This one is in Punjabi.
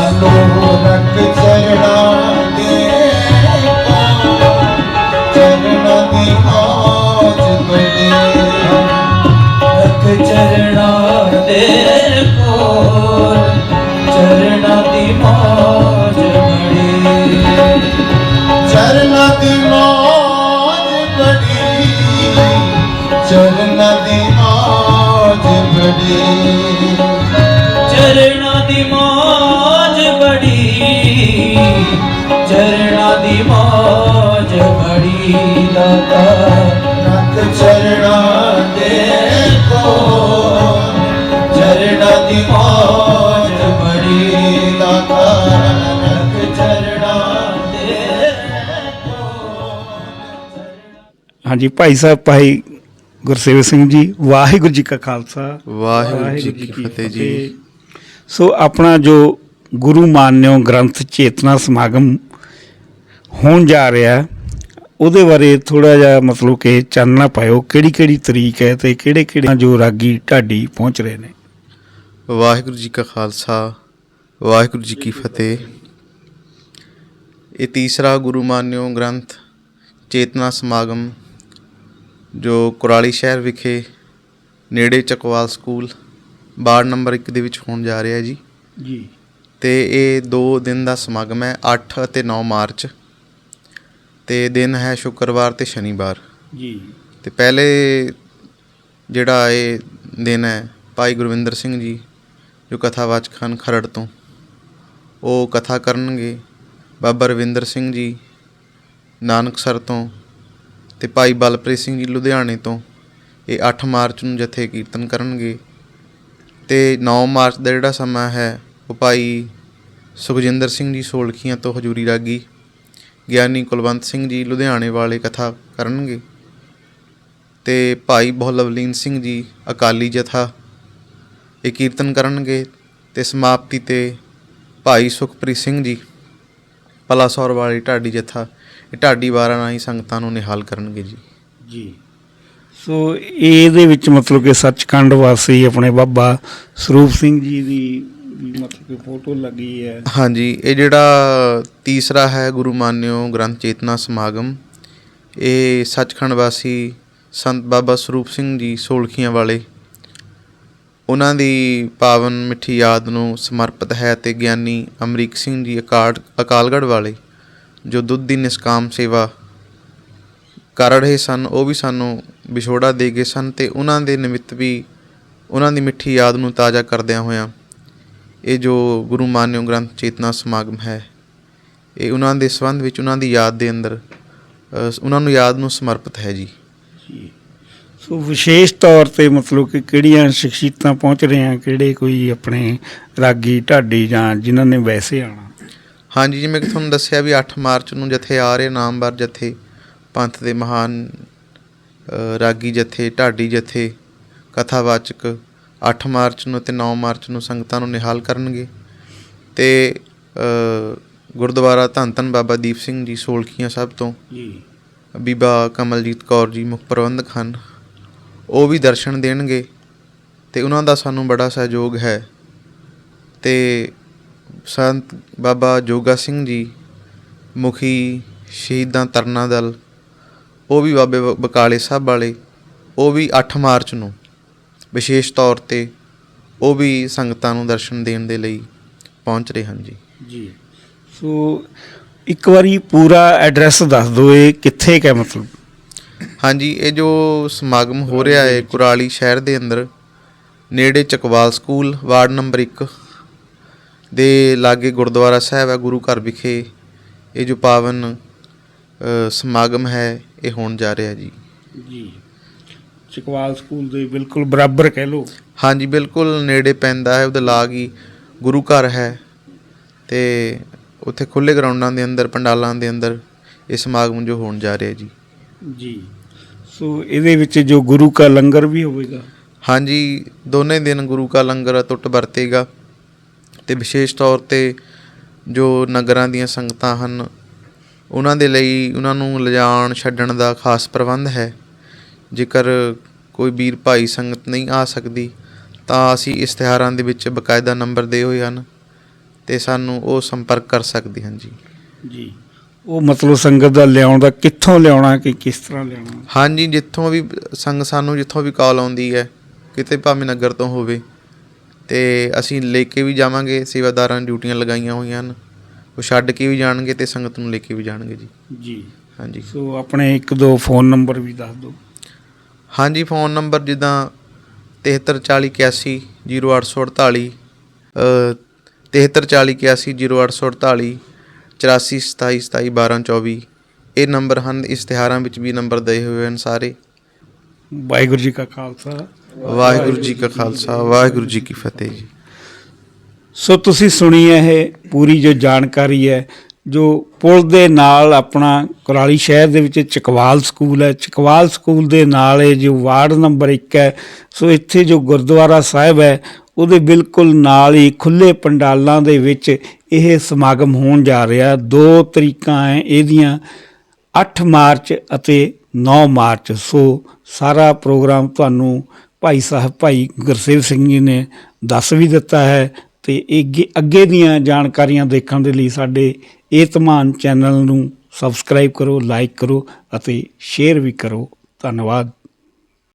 ਸਾਨੂੰ ਰਖ ਚਰਣਾ ਦੇ ਚਰਣਾ ਦੀ ਮੌਜ ਬੜੀ ਰਖ ਚਰਣਾ ਦੇ ਕੋਲ ਚਰਣਾ ਦੀ ਮੌਜ ਬੜੀ ਚਰਨਾਂ ਦੀ ਮੌਜ ਬੜੀ ਚਰਨਾਂ ਦੀ ਮੌਜ ਬੜੀ ਚਰਣਾ ਦੀ ਮੌਜ ਦਾਤਾ ਰਖ ਚਰਣਾ ਦੇ ਕੋ ਚਰਣਾ ਦੀ ਮੌਜ ਬੜੀ ਦਾਤਾ ਰਖ ਚਰਣਾ ਦੇ ਹਾਂਜੀ ਭਾਈ ਸਾਹਿਬ ਭਾਈ ਗੁਰਸੇਵਕ ਸਿੰਘ ਜੀ ਵਾਹਿਗੁਰੂ ਜੀ ਕਾ ਖਾਲਸਾ। ਵਾਹਿਗੁਰੂ ਜੀ ਕੀ ਫਤਿਹ ਜੀ। ਸੋ ਆਪਣਾ ਜੋ ਗੁਰੂ ਮਾਨਿਓ ਗ੍ਰੰਥ ਚੇਤਨਾ ਸਮਾਗਮ ਹੋਣ ਜਾ ਰਿਹਾ ਹੈ, ਉਹਦੇ ਬਾਰੇ ਥੋੜਾ ਜਿਹਾ ਮਤਲਬ ਕਿ ਚਾਨਣਾ ਪਾਇਓ ਕਿਹੜੀ ਕਿਹੜੀ ਤਰੀਕ ਹੈ ਤੇ ਕਿਹੜੇ ਕਿਹੜੇ ਜੋ ਰਾਗੀ ਢਾਡੀ ਪਹੁੰਚ ਰਹੇ ਨੇ? ਵਾਹਿਗੁਰੂ ਜੀ ਕਾ ਖਾਲਸਾ ਵਾਹਿਗੁਰੂ ਜੀ ਕੀ ਫਤਿਹ। ਇਹ ਤੀਸਰਾ ਗੁਰੂ ਮਾਨਿਓ ਗ੍ਰੰਥ ਚੇਤਨਾ ਸਮਾਗਮ ਜੋ ਕੁਰਾਲੀ ਸ਼ਹਿਰ ਵਿਖੇ ਨੇੜੇ ਚਕਵਾਲ ਸਕੂਲ ਵਾਰਡ ਨੰਬਰ 1 ਦੇ ਵਿੱਚ ਹੋਣ ਜਾ ਰਿਹਾ ਹੈ ਜੀ। ਜੀ। ਤੇ ਇਹ 2 ਦਿਨ ਦਾ ਸਮਾਗਮ ਹੈ 8 ਅਤੇ 9 ਮਾਰਚ। ਤੇ ਦਿਨ ਹੈ ਸ਼ੁੱਕਰਵਾਰ ਤੇ ਸ਼ਨੀਵਾਰ। ਜੀ। ਤੇ ਪਹਿਲੇ ਜਿਹੜਾ ਇਹ ਦਿਨ ਹੈ ਭਾਈ ਗੁਰਵਿੰਦਰ ਸਿੰਘ ਜੀ ਜੋ ਕਥਾਵਾਚਕ ਹਨ ਖਰੜ ਤੋਂ ਉਹ ਕਥਾ ਕਰਨਗੇ। ਬਾਬਾ ਰਵਿੰਦਰ ਸਿੰਘ ਜੀ ਨਾਨਕਸਰ ਤੋਂ ਤੇ ਭਾਈ ਬਲਪ੍ਰੀਤ ਸਿੰਘ ਜੀ ਲੁਧਿਆਣੇ ਤੋਂ ਇਹ 8 ਮਾਰਚ ਨੂੰ ਜਥੇ ਕੀਰਤਨ ਕਰਨਗੇ। ਤੇ 9 ਮਾਰਚ ਦਾ ਜਿਹੜਾ ਸਮਾਂ ਹੈ ਉਹ ਭਾਈ ਸੁਖਜਿੰਦਰ ਸਿੰਘ ਜੀ ਸੋਲਖੀਆਂ ਤੋਂ ਹਜੂਰੀ ਰਾਗੀ ਗਿਆਨੀ ਕੁਲਵੰਤ ਸਿੰਘ ਜੀ ਲੁਧਿਆਣੇ ਵਾਲੇ ਕਥਾ ਕਰਨਗੇ। ਤੇ ਭਾਈ ਬਹੁਲਵਲੀਨ ਸਿੰਘ ਜੀ ਅਕਾਲੀ ਜਥਾ, ਇਹ ਕੀਰਤਨ ਕਰਨਗੇ ਤੇ ਸਮਾਪਤੀ ਤੇ ਭਾਈ ਸੁਖਪ੍ਰੀਤ ਸਿੰਘ ਜੀ ਪਲਾਸੌਰ ਵਾਲੀ ਢਾਡੀ ਜਥਾ, ਇਹ ਢਾਡੀ ਵਾਰਾਂ ਨਾਲ ਹੀ ਸੰਗਤਾਂ ਨੂੰ ਨਿਹਾਲ ਕਰਨਗੇ ਜੀ। ਜੀ। ਸੋ ਇਹਦੇ ਵਿੱਚ ਮਤਲਬ ਕਿ ਸੱਚਖੰਡ ਵਾਸੀ ਆਪਣੇ ਬਾਬਾ ਸਰੂਪ ਸਿੰਘ ਜੀ ਦੀ ਵੀ ਮਤਲਬ ਫੋਟੋ ਲੱਗੀ ਹੈ। ਹਾਂਜੀ, ਇਹ ਜਿਹੜਾ ਤੀਸਰਾ ਹੈ ਗੁਰੂ ਮਾਨਿਓ ਗ੍ਰੰਥ ਚੇਤਨਾ ਸਮਾਗਮ, ਇਹ ਸੱਚਖੰਡ ਵਾਸੀ ਸੰਤ ਬਾਬਾ ਸਰੂਪ ਸਿੰਘ ਜੀ ਸੋਲਖੀਆਂ ਵਾਲੇ, ਉਹਨਾਂ ਦੀ ਪਾਵਨ ਮਿੱਠੀ ਯਾਦ ਨੂੰ ਸਮਰਪਿਤ ਹੈ ਤੇ ਗਿਆਨੀ ਅਮਰੀਕ ਸਿੰਘ ਜੀ ਅਕਾਲ ਅਕਾਲਗੜ੍ਹ ਵਾਲੇ, ਜੋ ਦੁੱਧ ਦੀ ਨਿਸਕਾਮ ਸੇਵਾ ਕਰ ਰਹੇ ਸਨ, ਉਹ ਵੀ ਸਾਨੂੰ ਵਿਛੋੜਾ ਦੇ ਗਏ ਸਨ ਤੇ ਉਹਨਾਂ ਦੇ ਨਿਮਿਤ ਵੀ, ਉਹਨਾਂ ਦੀ ਮਿੱਠੀ ਯਾਦ ਨੂੰ ਤਾਜ਼ਾ ਕਰਦਿਆਂ ਹੋਇਆਂ ਇਹ ਜੋ ਗੁਰੂ ਮਾਨਿਓ ਗ੍ਰੰਥ ਚੇਤਨਾ ਸਮਾਗਮ ਹੈ ਇਹ ਉਹਨਾਂ ਦੇ ਸੰਬੰਧ ਵਿੱਚ ਉਹਨਾਂ ਦੀ ਯਾਦ ਦੇ ਅੰਦਰ ਉਹਨਾਂ ਨੂੰ ਯਾਦ ਨੂੰ ਸਮਰਪਿਤ ਹੈ ਜੀ। ਸੋ ਵਿਸ਼ੇਸ਼ ਤੌਰ ਤੇ ਮਤਲਬ ਕਿ ਕਿਹੜੀਆਂ ਸ਼ਖਸੀਅਤਾਂ ਪਹੁੰਚ ਰਹੇ ਆ ਕਿਹੜੇ ਕੋਈ ਆਪਣੇ ਰਾਗੀ ਢਾਡੀ ਜਾਂ ਜਿਨ੍ਹਾਂ ਨੇ ਵੈਸੇ ਆਣਾ ਹਾਂਜੀ ਜਿਵੇਂ ਕਿ ਤੁਹਾਨੂੰ ਦੱਸਿਆ ਵੀ 8 ਮਾਰਚ ਨੂੰ ਜਥੇ ਆ ਰਹੇ ਨਾਮਵਰ ਜਥੇ ਪੰਥ ਦੇ ਮਹਾਨ ਰਾਗੀ ਜਥੇ ਢਾਡੀ ਜਥੇ ਕਥਾਵਾਚਕ 8 ਮਾਰਚ ਨੂੰ ਤੇ 9 ਮਾਰਚ ਨੂੰ ਸੰਗਤਾਂ ਨੂੰ ਨਿਹਾਲ ਕਰਨਗੇ। ਤੇ ਗੁਰਦੁਆਰਾ ਧੰਨ ਧੰਨ ਬਾਬਾ ਦੀਪ ਸਿੰਘ ਜੀ ਸੋਲਖੀਆਂ ਸਾਹਿਬ ਤੋਂ। ਜੀ। ਬੀਬਾ ਕਮਲਜੀਤ ਕੌਰ ਜੀ ਮੁੱਖ ਪ੍ਰਬੰਧਕ ਹਨ। ਉਹ ਵੀ ਦਰਸ਼ਨ ਦੇਣਗੇ ਤੇ ਉਹਨਾਂ ਦਾ ਸਾਨੂੰ ਬੜਾ ਸਹਿਯੋਗ ਹੈ। ਤੇ ਸੰਤ ਬਾਬਾ ਜੋਗਾ ਸਿੰਘ ਜੀ ਮੁਖੀ ਸ਼ਹੀਦਾਂ ਤਰਨਾ ਦਲ ਉਹ ਵੀ ਬਾਬੇ ਬਕਾਲੇ ਸਾਹਿਬ ਵਾਲੇ ਉਹ ਵੀ 8 ਮਾਰਚ ਨੂੰ। ਵਿਸ਼ੇਸ਼ ਤੌਰ ਤੇ ਉਹ ਵੀ ਸੰਗਤਾਂ ਨੂੰ ਦਰਸ਼ਨ ਦੇਣ ਦੇ ਲਈ ਪਹੁੰਚ ਰਹੇ ਹਨ ਜੀ। ਜੀ। ਸੋ ਇੱਕ ਵਾਰੀ ਪੂਰਾ ਐਡਰੈਸ ਦੱਸ ਦਿਓ ਇਹ ਕਿੱਥੇ ਹੈ ਮਤਲਬ? ਹਾਂਜੀ ਇਹ ਜੋ ਸਮਾਗਮ ਹੋ ਰਿਹਾ ਹੈ ਕੁਰਾਲੀ ਸ਼ਹਿਰ ਦੇ ਅੰਦਰ ਨੇੜੇ ਚਕਵਾਲ ਸਕੂਲ ਵਾਰਡ ਨੰਬਰ 1 ਦੇ ਲਾਗੇ ਗੁਰਦੁਆਰਾ ਸਾਹਿਬ ਹੈ ਗੁਰੂ ਘਰ ਵਿਖੇ ਇਹ ਜੋ ਪਾਵਨ ਸਮਾਗਮ ਹੈ ਇਹ ਹੋਣ ਜਾ ਰਿਹਾ ਜੀ। ਜੀ। ਚਕਵਾਲ ਸਕੂਲ ਦੇ ਬਿਲਕੁਲ ਬਰਾਬਰ ਕਹਿ ਲਓ। ਹਾਂਜੀ ਬਿਲਕੁਲ ਨੇੜੇ ਪੈਂਦਾ ਹੈ ਉਹਦੇ ਲਾਗ ਹੀ ਗੁਰੂ ਘਰ ਹੈ ਤੇ ਉੱਥੇ ਖੁੱਲੇ ਗਰਾਊਂਡਾਂ ਦੇ ਅੰਦਰ ਪੰਡਾਲਾਂ ਦੇ ਅੰਦਰ ਇਹ ਸਮਾਗਮ ਜੋ ਹੋਣ ਜਾ ਰਿਹਾ ਜੀ। ਜੀ। ਸੋ ਇਹਦੇ ਵਿੱਚ ਜੋ ਗੁਰੂ ਕਾ ਲੰਗਰ ਵੀ ਹੋਵੇਗਾ। ਹਾਂਜੀ ਦੋਨੇ ਦਿਨ ਗੁਰੂ ਕਾ ਲੰਗਰ ਟੁੱਟ ਵਰਤੇਗਾ ਤੇ ਵਿਸ਼ੇਸ਼ ਤੌਰ ਤੇ ਜੋ ਨਗਰਾਂ ਦੀਆਂ ਸੰਗਤਾਂ ਹਨ ਉਹਨਾਂ ਦੇ ਲਈ ਉਹਨਾਂ ਨੂੰ ਲਿਜਾਣ ਛੱਡਣ ਦਾ ਖਾਸ ਪ੍ਰਬੰਧ ਹੈ। ਜੇਕਰ ਕੋਈ ਵੀਰ ਭਾਈ ਸੰਗਤ ਨਹੀਂ ਆ ਸਕਦੀ ਤਾਂ ਅਸੀਂ ਇਸ਼ਤਿਹਾਰਾਂ ਦੇ ਵਿੱਚ ਬਕਾਇਦਾ ਨੰਬਰ ਦੇ ਹੋਏ ਹਨ ਤੇ ਸਾਨੂੰ ਉਹ ਸੰਪਰਕ ਕਰ ਸਕਦੇ ਹਨ ਜੀ। ਜੀ। ਉਹ ਮਤਲਬ ਸੰਗਤ ਦਾ ਲਿਆਉਣ ਦਾ ਕਿੱਥੋਂ ਲਿਆਉਣਾ ਕਿ ਕਿਸ ਤਰ੍ਹਾਂ ਲਿਆਉਣਾ? ਹਾਂਜੀ ਜਿੱਥੋਂ ਵੀ ਸੰਗ ਸਾਨੂੰ ਜਿੱਥੋਂ ਵੀ ਕਾਲ ਆਉਂਦੀ ਹੈ ਕਿਤੇ ਭਾਵੇਂ ਨਗਰ ਤੋਂ ਹੋਵੇ ਤੇ ਅਸੀਂ ਲੈ ਕੇ ਵੀ ਜਾਵਾਂਗੇ ਸੇਵਾਦਾਰਾਂ ਨੇ ਡਿਊਟੀਆਂ ਲਗਾਈਆਂ ਹੋਈਆਂ ਹਨ ਉਹ ਛੱਡ ਕੇ ਵੀ ਜਾਣਗੇ ਤੇ ਸੰਗਤ ਨੂੰ ਲੈ ਕੇ ਵੀ ਜਾਣਗੇ ਜੀ। ਜੀ। ਹਾਂਜੀ। ਸੋ ਆਪਣੇ ਇੱਕ ਦੋ ਫੋਨ ਨੰਬਰ ਵੀ ਦੱਸ ਦਿਓ। ਹਾਂਜੀ ਫੋਨ ਨੰਬਰ ਜਿੱਦਾਂ 734081 0848 ਅ 734081 0848 8427271224 ਇਹ ਨੰਬਰ ਹਨ ਇਸ਼ਤਿਹਾਰਾਂ ਵਿੱਚ ਵੀ ਨੰਬਰ ਦਏ ਹੋਏ ਹਨ ਸਾਰੇ। ਵਾਹਿਗੁਰੂ ਜੀ ਕਾ ਖਾਲਸਾ। ਵਾਹਿਗੁਰੂ ਜੀ ਕਾ ਖਾਲਸਾ ਵਾਹਿਗੁਰੂ ਜੀ ਕੀ ਫਤਿਹ ਜੀ। ਸੋ ਤੁਸੀਂ ਸੁਣੀ ਹੈ ਇਹ ਪੂਰੀ ਜੋ ਜਾਣਕਾਰੀ ਹੈ ਜੋ ਪੁਲ ਦੇ ਨਾਲ ਆਪਣਾ ਕੁਰਾਲੀ ਸ਼ਹਿਰ ਦੇ ਵਿੱਚ ਚਕਵਾਲ ਸਕੂਲ ਹੈ। ਚਕਵਾਲ ਸਕੂਲ ਦੇ ਨਾਲ ਇਹ ਜੋ ਵਾਰਡ ਨੰਬਰ 1 ਹੈ, ਸੋ ਇੱਥੇ ਜੋ ਗੁਰਦੁਆਰਾ ਸਾਹਿਬ ਹੈ, ਉਹਦੇ ਬਿਲਕੁਲ ਨਾਲ ਹੀ ਖੁੱਲੇ ਪੰਡਾਲਾਂ ਦੇ ਵਿੱਚ ਇਹ ਸਮਾਗਮ ਹੋਣ ਜਾ ਰਿਹਾ। ਦੋ ਤਰੀਕਾਂ ਹੈ ਇਹਦੀਆਂ 8 ਮਾਰਚ ਅਤੇ 9 ਮਾਰਚ। ਸੋ ਸਾਰਾ ਪ੍ਰੋਗਰਾਮ ਤੁਹਾਨੂੰ ਭਾਈ ਸਾਹਿਬ, ਭਾਈ ਗੁਰਸੇਵ ਸਿੰਘ ਜੀ ਨੇ ਦੱਸ ਵੀ ਦਿੱਤਾ ਹੈ ਤੇ ਇਹ ਅੱਗੇ ਦੀਆਂ ਜਾਣਕਾਰੀਆਂ ਦੇਖਣ ਦੇ ਲਈ ਸਾਡੇ ਇਹ ਧਮਾਨ ਚੈਨਲ ਨੂੰ ਸਬਸਕ੍ਰਾਈਬ ਕਰੋ ਲਾਈਕ ਕਰੋ ਅਤੇ ਸ਼ੇਅਰ ਵੀ ਕਰੋ। ਧੰਨਵਾਦ।